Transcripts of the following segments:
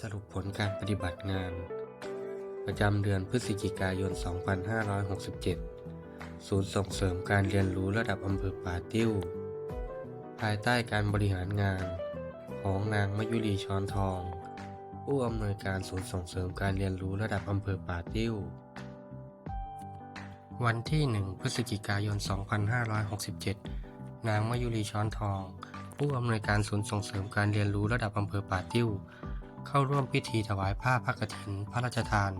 สรุปผลการปฏิบัติงาน ประจำเดือนพฤศจิกายน 2567 ศูนย์ส่งเสริมการเรียนรู้ระดับอำเภอป่าติ้ว ภายใต้การบริหารงาน ของนางมยุรีช้อนทอง ผู้อำนวยการศูนย์ส่งเสริมการเรียนรู้ระดับอำเภอป่าติ้ว วันที่ 1 พฤศจิกายน 2567 นางมยุรีช้อนทองผู้อำนวยการศูนย์ส่งเสริมการเรียนรู้ระดับอำเภอป่าติ้ว เข้าร่วมพิธีถวายผ้าพระกฐินพระราชทาน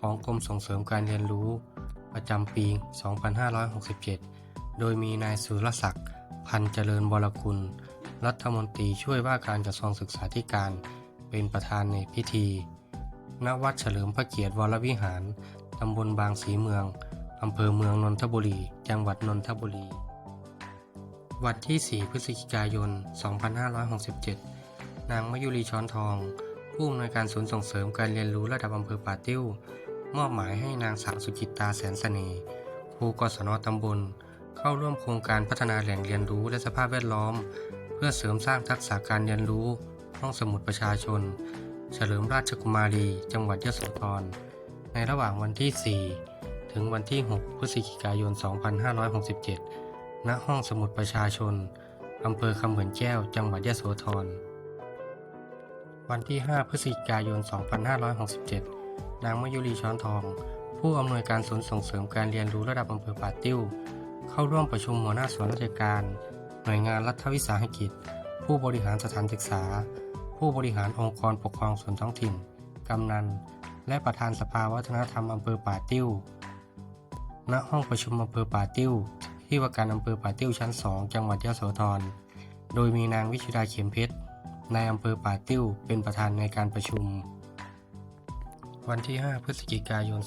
ของกรมส่งเสริมการเรียนรู้ ประจำปี 2567 โดยมีนายสุรศักดิ์พันเจริญวรกุลรัฐมนตรีช่วยว่าการกระทรวงศึกษาธิการเป็นประธานในพิธี ณ วัดเฉลิมพระเกียรติวรวิหาร ตำบลบางสีเมือง อำเภอเมืองนนทบุรี จังหวัดนนทบุรี วันที่ 4 พฤศจิกายน 2567 นางมยุรีช้อนทอง ผู้อำนวยการศูนย์ส่งเสริมการเรียนรู้ระดับอำเภอป่าติ้ว มอบหมายให้นางสาวสุจิตตาแสนเสน่ห์ครูกศนตำบล เข้าร่วมโครงการพัฒนาแหล่งเรียนรู้และสภาพแวดล้อม เพื่อเสริมสร้างทักษะการเรียนรู้ ห้องสมุดประชาชน เฉลิมราชกุมารี จังหวัดยโสธรในระหว่างวันที่ 4 ถึงวันที่ 6 พฤศจิกายน 2567 ณ ห้องสมุดประชาชน อำเภอคำเหมือนแก้ว จังหวัดยโสธร วันที่ 5 พฤศจิกายน 2567 นางมยุรีช้อนทอง ผู้อำนวยการศูนย์ส่งเสริมการเรียนรู้ระดับอำเภอป่าติ้ว เข้าร่วมประชุมหัวหน้าส่วนราชการ หน่วยงานรัฐวิสาหกิจ ผู้บริหารสถานศึกษา ผู้บริหารองค์กรปกครองส่วนท้องถิ่น กำนัน และประธานสภาวัฒนธรรมอำเภอป่าติ้ว ณ ห้องประชุมอำเภอป่าติ้ว ที่ว่าการอำเภอป่าติ้วชั้น 2 จังหวัดยโสธร โดยมีนางวิชุดาเข็มเพชร นายอำเภอป่าติ้ว เป็นประธานในการประชุม วันที่ 5 พฤศจิกายน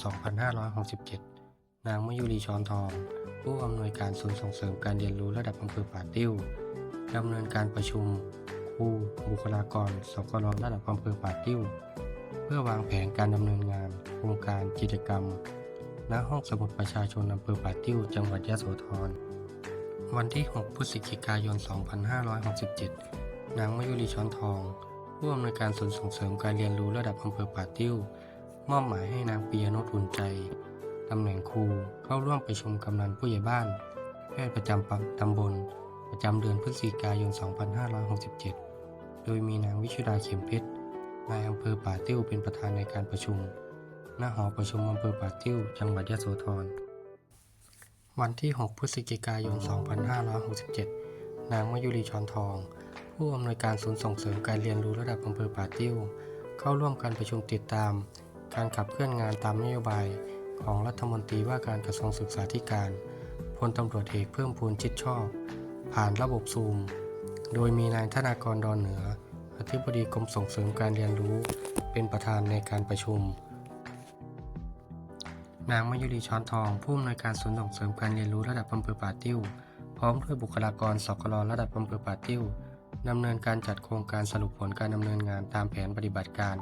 2567 นางมยุรีชอนทอง ผู้อำนวยการศูนย์ส่งเสริมการเรียนรู้ระดับอำเภอป่าติ้วดำเนินการประชุมครูบุคลากรสกลระดับอำเภอป่าติ้ว เพื่อวางแผนการดำเนินงาน โครงการกิจกรรมณห้องสมุดประชาชนอำเภอป่าติ้ว จังหวัดยะโสธร วันที่ 6 พฤศจิกายน 2567 นางมยุรีช้อนทอง ผู้อำนวยการศูนย์ส่งเสริมการเรียนรู้ระดับอำเภอป่าติ้ว มอบหมายให้นางปียโนทุนใจ ตำแหน่งครูเข้าร่วมประชุมกำนันผู้ใหญ่บ้าน แพทย์ประจำตำบล ประจำเดือนพฤศจิกายน 2567 โดยมีนางวิชุดาเข็มเพชรนายอำเภอป่าติ้วเป็นประธานในการประชุม ณ หอประชุมอำเภอป่าติ้ว จังหวัดยะโสธร วันที่ 6 พฤศจิกายน 2567 นางมยุรีช้อนทอง ผู้อำนวยการศูนย์ส่งเสริมการเรียนรู้ระดับอำเภอป่าติ้ว เข้าร่วมการประชุมติดตาม การขับเคลื่อนงานตามนโยบาย ของรัฐมนตรีว่าการกระทรวงศึกษาธิการพลตำรวจเอกเพิ่มพูนชิดชอบ ผ่านระบบซูม โดยมีนายธนากรดอนเหนือ อธิบดีกรมส่งเสริมการเรียนรู้ เป็นประธานในการประชุม นางมยุรีช้อนทอง ผู้อำนวยการศูนย์ส่งเสริมการเรียนรู้ระดับอำเภอป่าติ้ว พร้อมด้วยบุคลากรสกลระดับอำเภอป่าติ้ว ดำเนินการจัดโครงการสรุปผลการดำเนินงานตามแผนปฏิบัติการ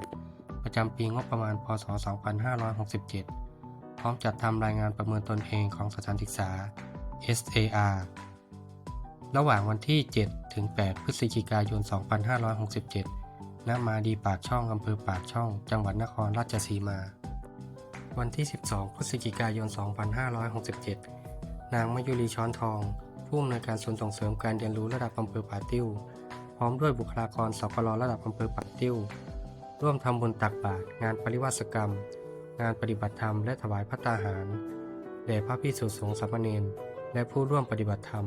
ประจำปีงบประมาณ พศ 2567 พร้อมจัดทำรายงานประเมินตนเองของสถานศึกษา SAR ระหว่างวันที่ 7 ถึง 8 พฤศจิกายน 2567 ณ มาดีปากช่องอำเภอปากช่อง จังหวัดนครราชสีมา วันที่ 12 พฤศจิกายน 2567 นางมยุรีช้อนทอง ผู้อำนวยการศูนย์ส่งเสริมการเรียนรู้ระดับอำเภอป่าติ้ว ร้อมด้วยบุคลากรสกลระดับอำเภอป่าติ้ว ร่วมทำบุญตักบาตรงานปริวาสกรรม งานปฏิบัติธรรมและถวายพระตาหารแด่พระพิสุสงฆ์สามเณรและผู้ร่วมปฏิบัติธรรม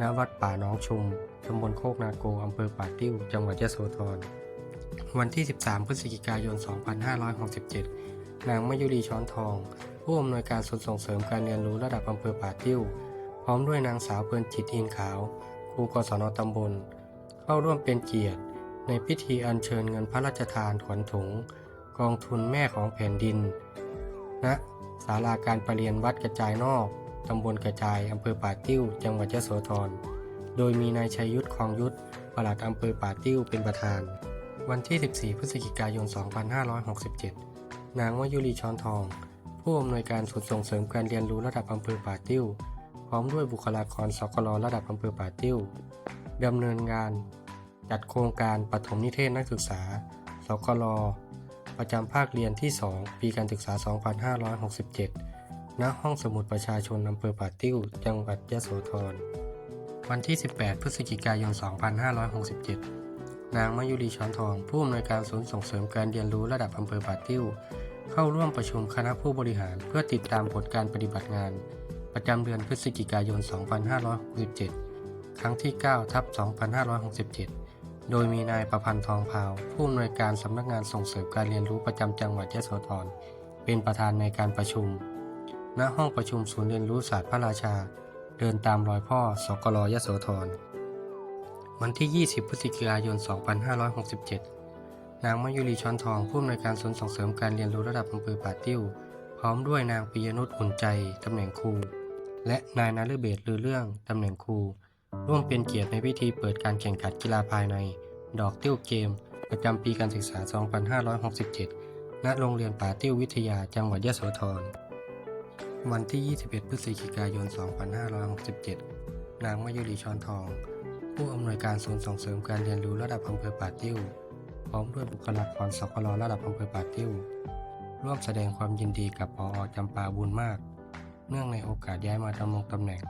ณ วัดป่าน้องชุม ตำบลโคกนาโก อำเภอป่าติ้ว จังหวัดยะโสธร วันที่ 13 พฤศจิกายน 2567 นางมยุรีช้อนทอง ผู้อำนวยการศูนส่งเสริมการเรียนรู้ระดับอำเภอป่าติ้ว พร้อมด้วยนางสาวเพลินจิตอินขาว ครูกศนตำบล เข้าร่วมเป็นเกียรติ ในพิธีอัญเชิญเงินพระราชทานถวนถุง กองทุนแม่ของแผ่นดินณศาลาการประเรียนวัดกระจายนอก ตำบลกระจายอำเภอป่าติ้ว จังหวัดยะโสธร โดยมีนายชัยยุทธคองยุทธปลัดอำเภอป่าติ้วเป็นประธาน วันที่ 14 พฤศจิกายน 2567 นางวยุรีช้อนทอง ผู้อำนวยการศูนส่งเสริมการเรียนรู้ระดับอำเภอป่าติ้ว พร้อมด้วยบุคลากรสกลระดับอำเภอป่าติ้วดำเนินงาน จัดโครงการปฐมนิเทศนักศึกษา สกลประจำภาคเรียนที่ 2 ปีการศึกษา 2567 ณ ห้องสมุดประชาชนอำเภอป่าติ้ว จังหวัดยะโสธร วันที่ 18 พฤศจิกายน 2567 นางมายุรีช้อนทอง ผู้อำนวยการศูนย์ส่งเสริมการเรียนรู้ระดับอำเภอป่าติ้ว เข้าร่วมประชุมคณะผู้บริหาร เพื่อติดตามผลการปฏิบัติงาน ประจำเดือนพฤศจิกายน 2567 ครั้งที่ 9 ทับ 2567 โดยมีนายประพันธ์ทองพาว ผู้อำนวยการสำนักงานส่งเสริมการเรียนรู้ประจำจังหวัดยะโสธรเป็นประธานในการประชุม ณ ห้องประชุมศูนย์เรียนรู้ศาสตร์พระราชา เดินตามรอยพ่อ สกลยะโสธร วันที่ 20 พฤศจิกายน 2567 นางมยุรีช้อนทองผู้อำนวยการศูนย์ส่งเสริมการเรียนรู้ระดับอำเภอป่าติ้ว พร้อมด้วยนางปิยนุชอุ่นใจ ตำแหน่งครู และนายนาฤเบศลือเรื่อง ตำแหน่งครู ร่วมเป็นเกียรติในพิธีเปิดการแข่งขันกีฬาภายใน ดอกติ้วเกม ประจำปีการศึกษา 2567 ณ โรงเรียนป่าติ้ววิทยาจังหวัดยะโสธร วันที่ 21 พฤศจิกายน 2567 นางมายุรีชอนทอง ผู้อำนวยการศูนย์ส่งเสริมการเรียนรู้ระดับอำเภอป่าติ้ว พร้อมด้วยบุคลากรสกลระดับอำเภอป่าติ้ว ร่วมแสดงความยินดีกับปอจำปาบุญมาก เนื่องในโอกาสย้ายมาดำรงตำแหน่ง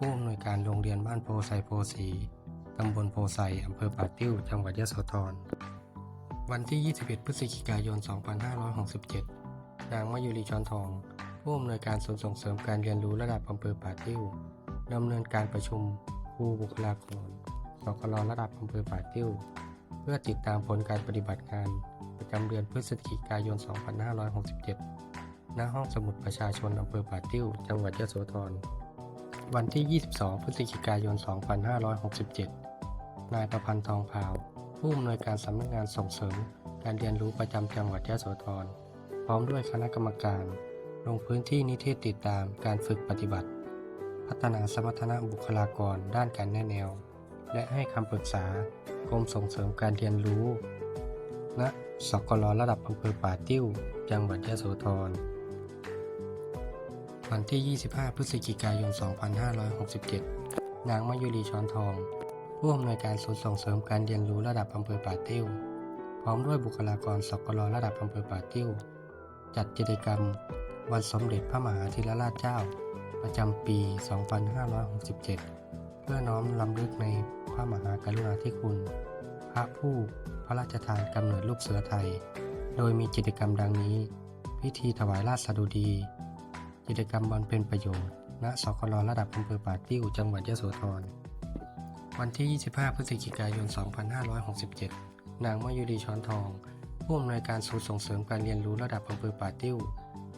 ผู้อำนวยการโรงเรียนบ้านโพไซโพสีตำบลโพไซอำเภอป่าติ้ว จังหวัดยะโสธร วันที่ 21 พฤศจิกายน 2567 นางมายุรีชอนทอง ผู้อำนวยการศูนย์ส่งเสริมการเรียนรู้ระดับอำเภอป่าติ้วดำเนินการประชุมครูบุคลากรสกลระดับอำเภอป่าติ้ว เพื่อติดตามผลการปฏิบัติงานประจำเดือนพฤศจิกายน 2567 ณ ห้องสมุดประชาชนอำเภอป่าติ้ว จังหวัดยะโสธร วันที่ 22 พฤศจิกายน 2567 นายประพันธ์ทองพาว ผู้อำนวยการสำนักงานส่งเสริม การเรียนรู้ประจำจังหวัดยะโสธร พร้อมด้วยคณะกรรมการ ลงพื้นที่นิเทศติดตามการฝึกปฏิบัติ พัฒนาสมรรถนะบุคลากรด้านการแนะแนว และให้คำปรึกษากรมส่งเสริมการเรียนรู้ ณ สกลระดับอำเภอป่าติ้ว จังหวัดยะโสธร วันที่ 25 พฤศจิกายน 2567 นางมายุรีช้อนทอง ผู้อำนวยการศูนย์ส่งเสริมการเรียนรู้ระดับอำเภอป่าติ้ว พร้อมด้วยบุคลากรสกลระดับอำเภอป่าติ้ว จัดกิจกรรม วันสมเด็จพระมหาธิรราชเจ้า ประจำปี 2567 เพื่อน้อมรำลึกในพระมหากรุณาธิคุณ พระผู้พระราชทานกำเนิดลูกเสือไทย โดยมีกิจกรรมดังนี้ พิธีถวายราชสดุดี กิจกรรมบำเพ็ญประโยชน์ ณ สกลระดับอำเภอป่าติ้ว จังหวัดยะโสธร วันที่ 25 พฤศจิกายน 2567 นางมายุรีช้อนทองผู้อำนวยการศูนย์ส่งเสริมการเรียนรู้ระดับอำเภอป่าติ้ว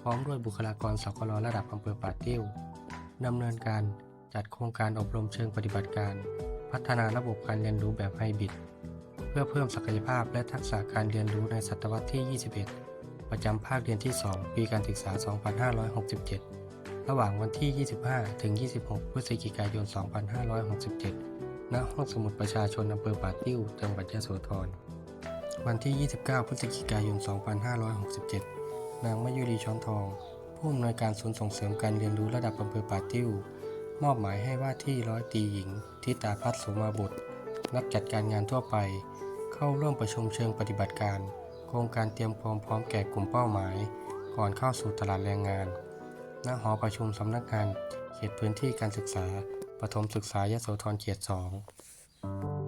พร้อมด้วยบุคลากรสกลระดับอำเภอป่าติ้วดำเนินการจัดโครงการอบรมเชิงปฏิบัติการ พัฒนาระบบการเรียนรู้แบบไฮบริด เพื่อเพิ่มศักยภาพและทักษะการเรียนรู้ในศตวรรษที่ 21 ประจำภาคเรียนที่ 2 ปีการศึกษา 2567 ระหว่างวันที่ 25 ถึง 26 พฤศจิกายน 2567 ณ ห้องสมุดประชาชนอำเภอป่าติ้ว จังหวัดยะโสธร วันที่ 29 พฤศจิกายน 2567 นางมยุรีช้อนทอง ผู้อำนวยการศูนย์ส่งเสริมการเรียนรู้ระดับอำเภอป่าติ้ว มอบหมายให้ว่าที่ร้อยตีหญิงทิตาพัฒน์สมาบุตรนักจัดการงานทั่วไป เข้าร่วมประชุมเชิงปฏิบัติการ โครงการเตรียมความพร้อมแก่กลุ่มเป้าหมาย ก่อนเข้าสู่ตลาดแรงงาน ณ หอประชุมสำนักงาน เขตพื้นที่การศึกษา ประถมศึกษายโสธรเขต 2